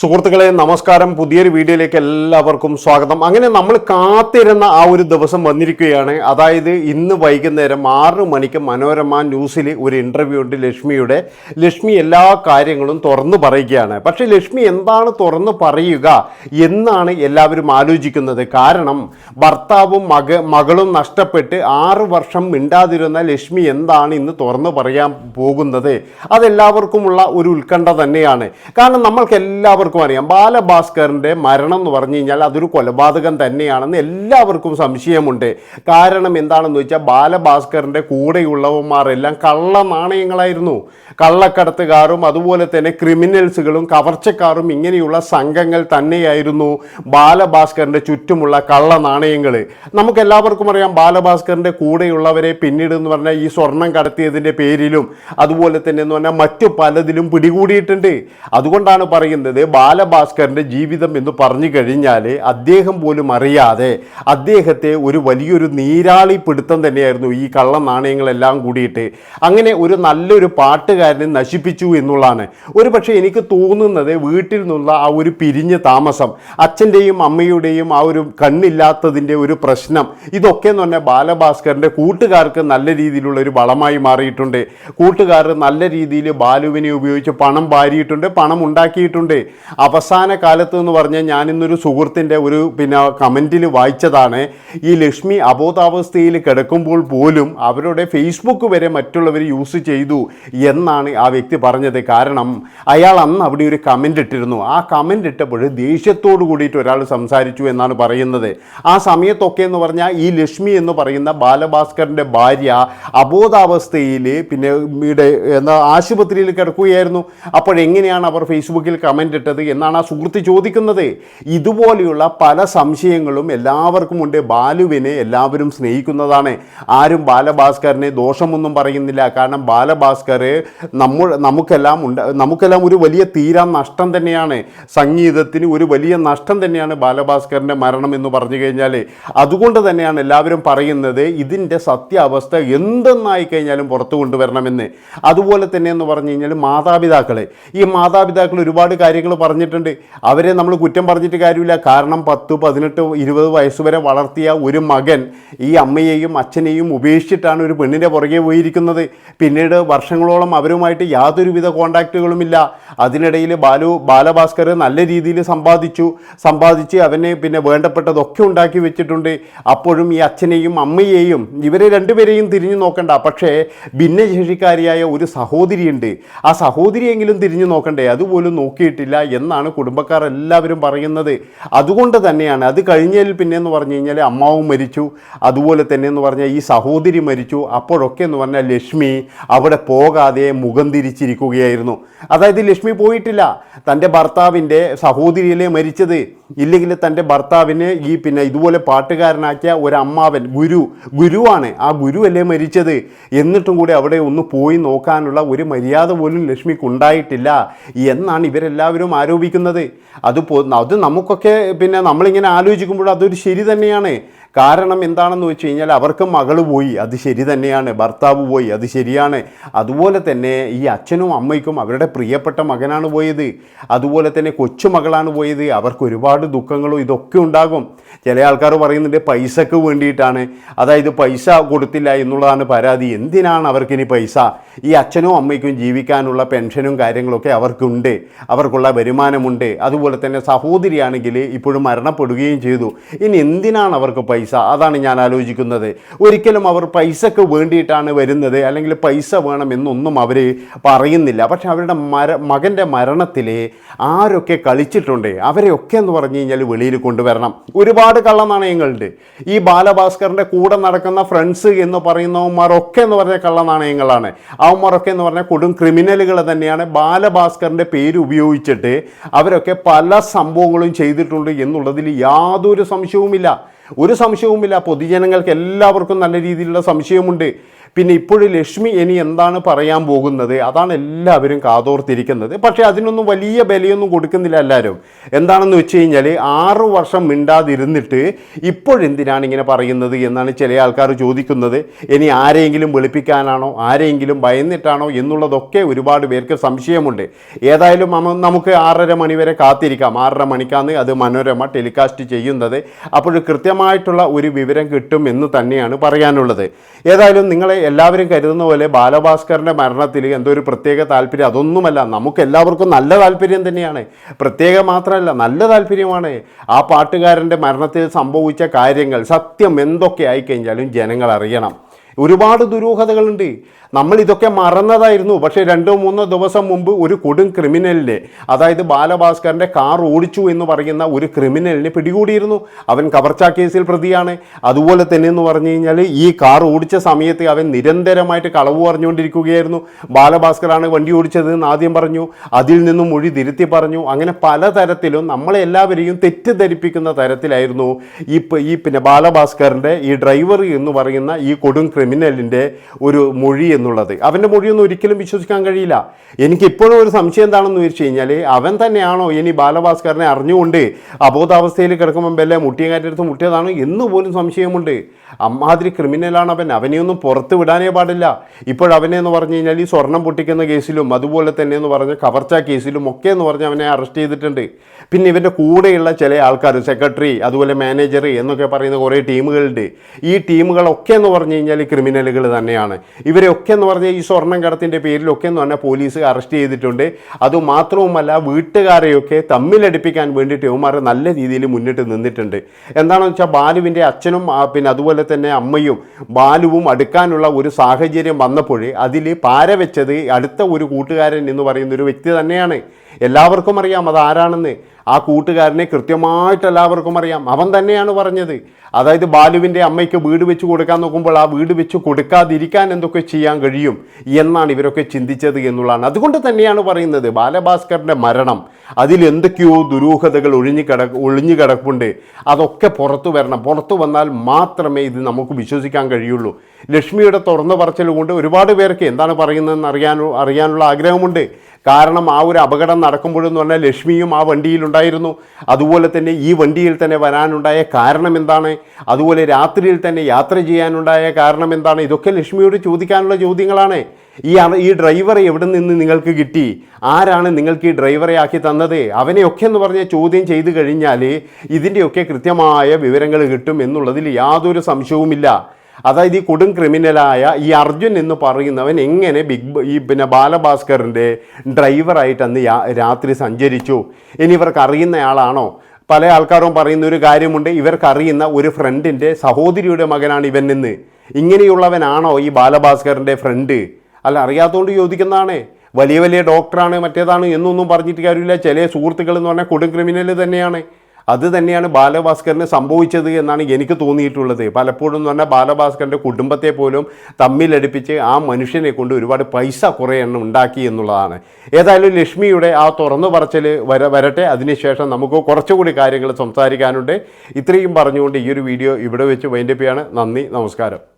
സുഹൃത്തുക്കളെ നമസ്കാരം. പുതിയൊരു വീഡിയോയിലേക്ക് എല്ലാവർക്കും സ്വാഗതം. അങ്ങനെ നമ്മൾ കാത്തിരുന്ന ആ ഒരു ദിവസം വന്നിരിക്കുകയാണ്. അതായത് ഇന്ന് വൈകുന്നേരം ആറ് മണിക്ക് മനോരമ ന്യൂസിൽ ഒരു ഇന്റർവ്യൂ ഉണ്ട് ലക്ഷ്മിയുടെ. ലക്ഷ്മി എല്ലാ കാര്യങ്ങളും തുറന്നു പറയുകയാണ്. പക്ഷേ ലക്ഷ്മി എന്താണ് തുറന്നു പറയുക എന്നാണ് എല്ലാവരും ആലോചിക്കുന്നത്. കാരണം ഭർത്താവും മക മകളും നഷ്ടപ്പെട്ട് ആറ് വർഷം മിണ്ടാതിരുന്ന ലക്ഷ്മി എന്താണ് ഇന്ന് തുറന്നു പറയാൻ പോകുന്നത്? അതെല്ലാവർക്കുമുള്ള ഒരു ഉത്കണ്ഠ തന്നെയാണ്. കാരണം നമ്മൾക്ക് അറിയാം. ബാലഭാസ്കറിന്റെ മരണം എന്ന് പറഞ്ഞു കഴിഞ്ഞാൽ അതൊരു കൊലപാതകം തന്നെയാണെന്ന് എല്ലാവർക്കും സംശയമുണ്ട്. കാരണം എന്താണെന്ന് വെച്ചാൽ ബാലഭാസ്കറിന്റെ കൂടെയുള്ളവന്മാരെല്ലാം കള്ള നാണയങ്ങളായിരുന്നു. കള്ളക്കടത്തുകാരും അതുപോലെ തന്നെ ക്രിമിനൽസുകളും കവർച്ചക്കാരും ഇങ്ങനെയുള്ള സംഘങ്ങൾ തന്നെയായിരുന്നു ബാലഭാസ്കറിന്റെ ചുറ്റുമുള്ള കള്ള നാണയങ്ങൾ. നമുക്ക് എല്ലാവർക്കും അറിയാം ബാലഭാസ്കറിന്റെ കൂടെയുള്ളവരെ പിന്നീട് എന്ന് പറഞ്ഞാൽ ഈ സ്വർണം കടത്തിയതിന്റെ പേരിലും അതുപോലെ തന്നെ എന്ന് പറഞ്ഞാൽ മറ്റു പലതിലും പിടികൂടിയിട്ടുണ്ട്. അതുകൊണ്ടാണ് പറയുന്നത് ബാലഭാസ്കറിന്റെ ജീവിതം എന്ന് പറഞ്ഞു കഴിഞ്ഞാൽ അദ്ദേഹം പോലും അറിയാതെ അദ്ദേഹത്തെ ഒരു വലിയൊരു നീരാളി പിടുത്തം തന്നെയായിരുന്നു ഈ കള്ള നാണയങ്ങളെല്ലാം കൂടിയിട്ട്. അങ്ങനെ ഒരു നല്ലൊരു പാട്ടുകാരനെ നശിപ്പിച്ചു എന്നുള്ളതാണ്. ഒരു പക്ഷേ എനിക്ക് തോന്നുന്നത് വീട്ടിൽ നിന്നുള്ള ആ ഒരു പിരിഞ്ഞ താമസം അച്ഛന്റെയും അമ്മയുടെയും ആ ഒരു കണ്ണില്ലാത്തതിന്റെ ഒരു പ്രശ്നം ഇതൊക്കെ എന്ന് പറഞ്ഞാൽ ബാലഭാസ്കറിന്റെ കൂട്ടുകാർക്ക് നല്ല രീതിയിലുള്ള ഒരു വളമായി മാറിയിട്ടുണ്ട്. കൂട്ടുകാർ നല്ല രീതിയിൽ ബാലുവിനെ ഉപയോഗിച്ച് പണം വാരിയിട്ടുണ്ട് പണം ഉണ്ടാക്കിയിട്ടുണ്ട്. അവസാന കാലത്ത് എന്ന് പറഞ്ഞാൽ ഞാനിന്നൊരു സുഹൃത്തിന്റെ ഒരു പിന്നെ കമന്റിൽ വായിച്ചതാണ് ഈ ലക്ഷ്മി അബോധാവസ്ഥയിൽ കിടക്കുമ്പോൾ പോലും അവരുടെ ഫേസ്ബുക്ക് വരെ മറ്റുള്ളവർ യൂസ് ചെയ്തു എന്നാണ് ആ വ്യക്തി പറഞ്ഞത്. കാരണം അയാൾ അന്ന് അവിടെ ഒരു കമന്റ് ഇട്ടിരുന്നു. ആ കമന്റ് ഇട്ടപ്പോൾ ദേഷ്യത്തോട് കൂടിയിട്ട് ഒരാൾ സംസാരിച്ചു എന്നാണ് പറയുന്നത്. ആ സമയത്തൊക്കെ എന്ന് പറഞ്ഞാൽ ഈ ലക്ഷ്മി എന്ന് പറയുന്ന ബാലഭാസ്കറിന്റെ ഭാര്യ അബോധാവസ്ഥയിൽ പിന്നെ ഇവിടെ എന്താ ആശുപത്രിയിൽ കിടക്കുകയായിരുന്നു. അപ്പോഴെങ്ങനെയാണ് അവർ ഫേസ്ബുക്കിൽ കമന്റ് ഇട്ടത്? എന്നാണ് ആ സുഹൃത്ത് ചോദിക്കുന്നത്. ഇതുപോലെയുള്ള പല സംശയങ്ങളും എല്ലാവർക്കും ഉണ്ട്. ബാലുവിനെ എല്ലാവരും സ്നേഹിക്കുന്നതാണ്. ആരും ബാലഭാസ്കറിനെ ദോഷമൊന്നും പറയുന്നില്ല. കാരണം ബാലഭാസ്കർ നമ്മൾ നമുക്കെല്ലാം ഉണ്ട്. നമുക്കെല്ലാം ഒരു വലിയ തീരാ നഷ്ടം തന്നെയാണ്. സംഗീതത്തിന് ഒരു വലിയ നഷ്ടം തന്നെയാണ് ബാലഭാസ്കറിന്റെ മരണം എന്ന് പറഞ്ഞു കഴിഞ്ഞാൽ. അതുകൊണ്ട് തന്നെയാണ് എല്ലാവരും പറയുന്നത് ഇതിന്റെ സത്യാവസ്ഥ എന്തെന്നായി കഴിഞ്ഞാലും പുറത്തു കൊണ്ടുവരണമെന്ന്. അതുപോലെ തന്നെ എന്ന് പറഞ്ഞു കഴിഞ്ഞാൽ മാതാപിതാക്കളെ. ഈ മാതാപിതാക്കൾ ഒരുപാട് കാര്യങ്ങൾ പറഞ്ഞിട്ടുണ്ട്. അവരെ നമ്മൾ കുറ്റം പറഞ്ഞിട്ട് കാര്യമില്ല. കാരണം പത്ത് പതിനെട്ട് ഇരുപത് വയസ്സ് വരെ വളർത്തിയ ഒരു മകൻ ഈ അമ്മയെയും അച്ഛനെയും ഉപേക്ഷിച്ചിട്ടാണ് ഒരു പെണ്ണിന്റെ പുറകെ പോയിരിക്കുന്നത്. പിന്നീട് വർഷങ്ങളോളം അവരുമായിട്ട് യാതൊരുവിധ കോണ്ടാക്റ്റുകളുമില്ല അതിനിടയിൽ ബാലു ബാലഭാസ്കർ നല്ല രീതിയിൽ സമ്പാദിച്ചു. സമ്പാദിച്ച് അവനെ പിന്നെ വേണ്ടപ്പെട്ടതൊക്കെ ഉണ്ടാക്കി വെച്ചിട്ടുണ്ട്. അപ്പോഴും ഈ അച്ഛനെയും അമ്മയെയും ഇവരെ രണ്ടുപേരെയും തിരിഞ്ഞു നോക്കണ്ട. പക്ഷേ ഭിന്നശേഷിക്കാരിയായ ഒരു സഹോദരിയുണ്ട്. ആ സഹോദരിയെങ്കിലും തിരിഞ്ഞു നോക്കണ്ടേ? അതുപോലും നോക്കിയിട്ടില്ല. എന്നാണ് കുടുംബക്കാർ എല്ലാവരും പറയുന്നത്. അതുകൊണ്ട് തന്നെയാണ് അത് കഴിഞ്ഞതിൽ പിന്നെ എന്ന് പറഞ്ഞു കഴിഞ്ഞാൽ അമ്മാവും മരിച്ചു. അതുപോലെ തന്നെ എന്ന് പറഞ്ഞാൽ ഈ സഹോദരി മരിച്ചു. അപ്പോഴൊക്കെ എന്ന് പറഞ്ഞാൽ ലക്ഷ്മി അവിടെ പോകാതെ മുഖം തിരിച്ചിരിക്കുകയായിരുന്നു. അതായത് ലക്ഷ്മി പോയിട്ടില്ല. തന്റെ ഭർത്താവിന്റെ സഹോദരിയിലെ മരിച്ചത്. ഇല്ലെങ്കിൽ തന്റെ ഭർത്താവിന് ഈ പിന്നെ ഇതുപോലെ പാട്ടുകാരനാക്കിയ ഒരു അമ്മാവൻ ഗുരു ഗുരുവാണ്. ആ ഗുരു അല്ലേ മരിച്ചത്? എന്നിട്ടും കൂടി അവിടെ ഒന്ന് പോയി നോക്കാനുള്ള ഒരു മര്യാദ പോലും ലക്ഷ്മിക്ക് ഉണ്ടായിട്ടില്ല. എന്നാണ് ഇവരെല്ലാവരും ആരോപിക്കുന്നത്. അത് അത് നമുക്കൊക്കെ പിന്നെ നമ്മളിങ്ങനെ ആലോചിക്കുമ്പോൾ അതൊരു ശരി തന്നെയാണ്. കാരണം എന്താണെന്ന് വെച്ച് കഴിഞ്ഞാൽ അവർക്ക് മകൾ പോയി അത് ശരി തന്നെയാണ്. ഭർത്താവ് പോയി അത് ശരിയാണ്. അതുപോലെ തന്നെ ഈ അച്ഛനും അമ്മയ്ക്കും അവരുടെ പ്രിയപ്പെട്ട മകനാണ് പോയത്. അതുപോലെ തന്നെ കൊച്ചുമകളാണ് പോയത്. അവർക്ക് ഒരുപാട് ദുഃഖങ്ങളും ഇതൊക്കെ ഉണ്ടാകും. ചില ആൾക്കാർ പറയുന്നുണ്ട് പൈസക്ക് വേണ്ടിയിട്ടാണ്. അതായത് പൈസ കൊടുത്തില്ല എന്നുള്ളതാണ് പരാതി. എന്തിനാണ് അവർക്കിനി പൈസ? ഈ അച്ഛനും അമ്മയ്ക്കും ജീവിക്കാനുള്ള പെൻഷനും കാര്യങ്ങളൊക്കെ അവർക്കുണ്ട്. അവർക്കുള്ള വരുമാനമുണ്ട്. അതുപോലെ തന്നെ സഹോദരിയാണെങ്കിൽ ഇപ്പോഴും മരണപ്പെടുകയും ചെയ്തു. ഇനി എന്തിനാണ് അവർക്ക് പൈസ? അതാണ് ഞാൻ ആലോചിക്കുന്നത്. ഒരിക്കലും അവർ പൈസക്ക് വേണ്ടിയിട്ടാണ് വരുന്നത്. അല്ലെങ്കിൽ പൈസ വേണമെന്നൊന്നും അവർ പറയുന്നില്ല. പക്ഷെ അവരുടെ മര മകന്റെ മരണത്തിൽ ആരൊക്കെ കളിച്ചിട്ടുണ്ട് അവരെയൊക്കെ എന്ന് പറഞ്ഞു കഴിഞ്ഞാൽ വെളിയിൽ കൊണ്ടുവരണം. ഒരുപാട് കള്ളനാണയങ്ങളുണ്ട്. ഈ ബാലഭാസ്കറിന്റെ കൂടെ നടക്കുന്ന ഫ്രണ്ട്സ് എന്ന് പറയുന്നവന്മാരൊക്കെ എന്ന് പറഞ്ഞ കള്ളനാണയങ്ങളാണ്. അവന്മാരൊക്കെ എന്ന് പറഞ്ഞാൽ കൊടും ക്രിമിനലുകൾ തന്നെയാണ് ബാലഭാസ്കറിന്റെ പേര് ഉപയോഗിച്ചിട്ട് അവരൊക്കെ പല സംഭവങ്ങളും ചെയ്തിട്ടുണ്ട് എന്നുള്ളതിൽ യാതൊരു സംശയവുമില്ല. ഒരു സംശയവുമില്ല. പൊതുജനങ്ങൾക്ക് എല്ലാവർക്കും നല്ല രീതിയിലുള്ള സംശയമുണ്ട്. പിന്നെ ഇപ്പോൾ ലക്ഷ്മി ഇനി എന്താണ് പറയാൻ പോകുന്നത്? അതാണ് എല്ലാവരും കാതോർത്തിരിക്കുന്നത്. പക്ഷേ അതിനൊന്നും വലിയ വിലയൊന്നും കൊടുക്കുന്നില്ല എല്ലാവരും. എന്താണെന്ന് വെച്ച് കഴിഞ്ഞാൽ ആറു വർഷം മിണ്ടാതിരുന്നിട്ട് ഇപ്പോഴെന്തിനാണ് ഇങ്ങനെ പറയുന്നത് എന്നാണ് ചില ആൾക്കാർ ചോദിക്കുന്നത്. ഇനി ആരെങ്കിലും വെളുപ്പിക്കാനാണോ ആരെങ്കിലും ഭയന്നിട്ടാണോ എന്നുള്ളതൊക്കെ ഒരുപാട് പേർക്ക് സംശയമുണ്ട്. ഏതായാലും നമുക്ക് ആറര മണി വരെ കാത്തിരിക്കാം. ആറര മണിക്കാണ് അത് മനോരമ ടെലികാസ്റ്റ് ചെയ്യുന്നത്. അപ്പോൾ കൃത്യമായിട്ടുള്ള ഒരു വിവരം കിട്ടും എന്ന് തന്നെയാണ് പറയാനുള്ളത്. ഏതായാലും നിങ്ങളെ എല്ലാവരും കരുതുന്ന പോലെ ബാലഭാസ്കറിന്റെ മരണത്തിൽ എന്തോ ഒരു പ്രത്യേക താല്പര്യം? അതൊന്നുമല്ല നമുക്ക് എല്ലാവർക്കും നല്ല താല്പര്യം തന്നെയാണ്. പ്രത്യേക മാത്രമല്ല നല്ല താല്പര്യമാണ് ആ പാട്ടുകാരന്റെ മരണത്തിൽ സംഭവിച്ച കാര്യങ്ങൾ. സത്യം എന്തൊക്കെ ആയിക്കഴിഞ്ഞാലും ജനങ്ങൾ അറിയണം. ഒരുപാട് ദുരൂഹതകളുണ്ട്. നമ്മൾ ഇതൊക്കെ മറന്നതായിരുന്നു. പക്ഷേ രണ്ടോ മൂന്നോ ദിവസം മുമ്പ് ഒരു കൊടും ക്രിമിനലിനെ അതായത് ബാലഭാസ്കറിന്റെ കാർ ഓടിച്ചു എന്ന് പറയുന്ന ഒരു ക്രിമിനലിനെ പിടികൂടിയിരുന്നു. അവൻ കവർച്ച കേസിൽ പ്രതിയാണ്. അതുപോലെ തന്നെ എന്ന് പറഞ്ഞു കഴിഞ്ഞാൽ ഈ കാർ ഓടിച്ച സമയത്ത് അവൻ നിരന്തരമായിട്ട് കളവ് പറഞ്ഞുകൊണ്ടിരിക്കുകയായിരുന്നു. ബാലഭാസ്കറാണ് വണ്ടി ഓടിച്ചതെന്ന് ആദ്യം പറഞ്ഞു. അതിൽ നിന്നും മൊഴി തിരുത്തി പറഞ്ഞു. അങ്ങനെ പലതരത്തിലും നമ്മളെ എല്ലാവരെയും തെറ്റിദ്ധരിപ്പിക്കുന്ന തരത്തിലായിരുന്നു ഈ ഈ പിന്നെ ബാലഭാസ്കറിന്റെ ഈ ഡ്രൈവർ എന്ന് പറയുന്ന ഈ കൊടും ക്രിമിനലിന്റെ ഒരു മൊഴി എന്നുള്ളത്. അവന്റെ മൊഴിയൊന്നും ഒരിക്കലും വിശ്വസിക്കാൻ കഴിയില്ല. എനിക്കിപ്പോഴും ഒരു സംശയം എന്താണെന്ന് ചോദിച്ചു കഴിഞ്ഞാൽ അവൻ തന്നെയാണോ ഇനി ബാലഭാസ്കറിനെ അറിഞ്ഞുകൊണ്ട് അബോധാവസ്ഥയിൽ കിടക്കുമ്പോൾ വല്ല മുട്ടിയങ്ങാറ്റെടുത്ത് മുട്ടിയതാണോ എന്ന് പോലും സംശയമുണ്ട്. അമ്മാതിരി ക്രിമിനലാണ് അവൻ. അവനെയൊന്നും പുറത്ത് വിടാനേ പാടില്ല. ഇപ്പോഴവനെ എന്ന് പറഞ്ഞു കഴിഞ്ഞാൽ ഈ സ്വർണം പൊട്ടിക്കുന്ന കേസിലും അതുപോലെ തന്നെ എന്ന് പറഞ്ഞ കവർച്ച കേസിലും ഒക്കെ എന്ന് പറഞ്ഞ് അവനെ അറസ്റ്റ് ചെയ്തിട്ടുണ്ട്. പിന്നെ ഇവന്റെ കൂടെയുള്ള ചില ആൾക്കാർ സെക്രട്ടറി അതുപോലെ മാനേജർ എന്നൊക്കെ പറയുന്ന കുറേ ടീമുകളുണ്ട്. ഈ ടീമുകളൊക്കെ എന്ന് പറഞ്ഞു കഴിഞ്ഞാൽ ക്രിമിനലുകൾ തന്നെയാണ്. ഇവരെയൊക്കെ എന്ന് പറഞ്ഞാൽ ഈ സ്വർണം കടത്തിന്റെ പേരിലൊക്കെ എന്ന് പറഞ്ഞാൽ പോലീസ് അറസ്റ്റ് ചെയ്തിട്ടുണ്ട്. അതുമാത്രവുമല്ല വീട്ടുകാരെയൊക്കെ തമ്മിലടിപ്പിക്കാൻ വേണ്ടിയിട്ട് ഇവന്മാർ നല്ല രീതിയിൽ മുന്നിട്ട് നിന്നിട്ടുണ്ട്. എന്താണെന്ന് വെച്ചാൽ ബാലുവിന്റെ അച്ഛനും പിന്നെ അതുപോലെ തന്നെ അമ്മയും ബാലുവും അടുക്കാനുള്ള ഒരു സാഹചര്യം വന്നപ്പോൾ അതിൽ പാര വെച്ചത് അടുത്ത ഒരു കൂട്ടുകാരൻ എന്ന് പറയുന്ന ഒരു വ്യക്തി തന്നെയാണ്. എല്ലാവർക്കും അറിയാം അത് ആരാണെന്ന്. ആ കൂട്ടുകാരനെ കൃത്യമായിട്ട് എല്ലാവർക്കും അറിയാം. അവൻ തന്നെയാണ് പറഞ്ഞത്. അതായത് ബാലുവിന്റെ അമ്മയ്ക്ക് വീട് വെച്ച് കൊടുക്കാൻ നോക്കുമ്പോൾ ആ വീട് വെച്ച് കൊടുക്കാതിരിക്കാൻ എന്തൊക്കെ ചെയ്യാൻ കഴിയും എന്നാണ് ഇവരൊക്കെ ചിന്തിച്ചത് എന്നുള്ളതാണ്. അതുകൊണ്ട് തന്നെയാണ് പറയുന്നത് ബാലഭാസ്കറിന്റെ മരണം. അതിൽ എന്തൊക്കെയോ ദുരൂഹതകൾ ഒഴിഞ്ഞു കിട ഒളിഞ്ഞു കിടപ്പുണ്ട്. അതൊക്കെ പുറത്തു വരണം. പുറത്തു വന്നാൽ മാത്രമേ ഇത് നമുക്ക് വിശ്വസിക്കാൻ കഴിയുള്ളൂ. ലക്ഷ്മിയുടെ തുറന്നു പറച്ചിൽ കൊണ്ട് ഒരുപാട് പേർക്ക് എന്താണ് പറയുന്നതെന്ന് അറിയാൻ അറിയാനുള്ള ആഗ്രഹമുണ്ട്. കാരണം ആ ഒരു അപകടം നടക്കുമ്പോഴെന്ന് പറഞ്ഞാൽ ലക്ഷ്മിയും ആ വണ്ടിയിലുണ്ടായിരുന്നു. അതുപോലെ തന്നെ ഈ വണ്ടിയിൽ തന്നെ വരാനുണ്ടായ കാരണം എന്താണ്? അതുപോലെ രാത്രിയിൽ തന്നെ യാത്ര ചെയ്യാനുണ്ടായ കാരണം എന്താണ്? ഇതൊക്കെ ലക്ഷ്മിയോട് ചോദിക്കാനുള്ള ചോദ്യങ്ങളാണ്. ഈ ഈ ഡ്രൈവറെ എവിടെ നിന്ന് നിങ്ങൾക്ക് കിട്ടി? ആരാണ് നിങ്ങൾക്ക് ഈ ഡ്രൈവറെ ആക്കി തന്നത്? അവനെയൊക്കെ എന്ന് പറഞ്ഞ ചോദ്യം ചെയ്തു കഴിഞ്ഞാൽ ഇതിന്റെയൊക്കെ കൃത്യമായ വിവരങ്ങൾ കിട്ടും എന്നുള്ളതിൽ യാതൊരു സംശയവുമില്ല. അതായത് ഈ കൊടും ക്രിമിനലായ ഈ അർജുൻ എന്ന് പറയുന്നവൻ എങ്ങനെ ബിഗ് ഈ പിന്നെ ബാലഭാസ്കറിന്റെ ഡ്രൈവറായിട്ട് അന്ന് രാത്രി സഞ്ചരിച്ചു? ഇനി ഇവർക്ക് അറിയുന്നയാളാണോ? പല ആൾക്കാരും പറയുന്ന ഒരു കാര്യമുണ്ട്. ഇവർക്കറിയുന്ന ഒരു ഫ്രണ്ടിന്റെ സഹോദരിയുടെ മകനാണ് ഇവൻ എന്ന്. ഇങ്ങനെയുള്ളവനാണോ ഈ ബാലഭാസ്കറിന്റെ ഫ്രണ്ട്? അല്ല അറിയാത്തതുകൊണ്ട് ചോദിക്കുന്നതാണ്. വലിയ വലിയ ഡോക്ടറാണ് മറ്റേതാണ് എന്നൊന്നും പറഞ്ഞിട്ട് കാര്യമില്ല. ചില സുഹൃത്തുക്കൾ എന്ന് പറഞ്ഞാൽ കൊടും ക്രിമിനൽ തന്നെയാണ്. അത് തന്നെയാണ് ബാലഭാസ്കറിന് സംഭവിച്ചത് എന്നാണ് എനിക്ക് തോന്നിയിട്ടുള്ളത്. പലപ്പോഴും എന്ന് പറഞ്ഞാൽ ബാലഭാസ്കറിന്റെ കുടുംബത്തെ പോലും തമ്മിലടിപ്പിച്ച് ആ മനുഷ്യനെ കൊണ്ട് ഒരുപാട് പൈസ കുറേ എണ്ണം ഉണ്ടാക്കി എന്നുള്ളതാണ്. ഏതായാലും ലക്ഷ്മിയുടെ ആ തുറന്നു പറച്ചൽ വര വരട്ടെ. അതിനുശേഷം നമുക്ക് കുറച്ചുകൂടി കാര്യങ്ങൾ സംസാരിക്കാനുണ്ട്. ഇത്രയും പറഞ്ഞുകൊണ്ട് ഈ ഒരു വീഡിയോ ഇവിടെ വെച്ച് വൈൻഡപ്പ് ചെയ്യാണ്. നന്ദി നമസ്കാരം.